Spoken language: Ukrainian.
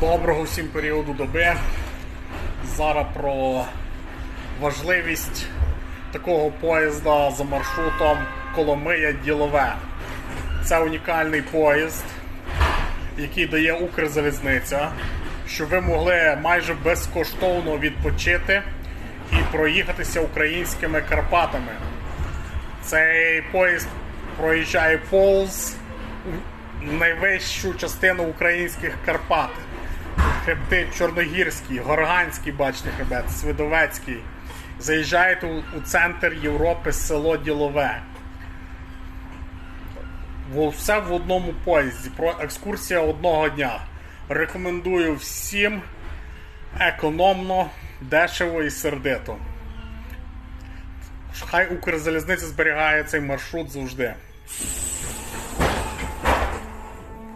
Доброго всім періоду доби. Зараз про важливість такого поїзда за маршрутом Коломия Ділове. Це унікальний поїзд, який дає Укрзалізниця, щоб ви могли майже безкоштовно відпочити і проїхатися українськими Карпатами. Цей поїзд проїжджає повз найвищу частину українських Карпат. Хребти Чорногірський, Горганський, бачите, хребет, Свидовецький. Заїжджаєте у, у центр Європи село Ділове. Все в одному поїзді. Про екскурсія одного дня. Рекомендую всім економно, дешево і сердито. Хай Укрзалізниця зберігає цей маршрут завжди.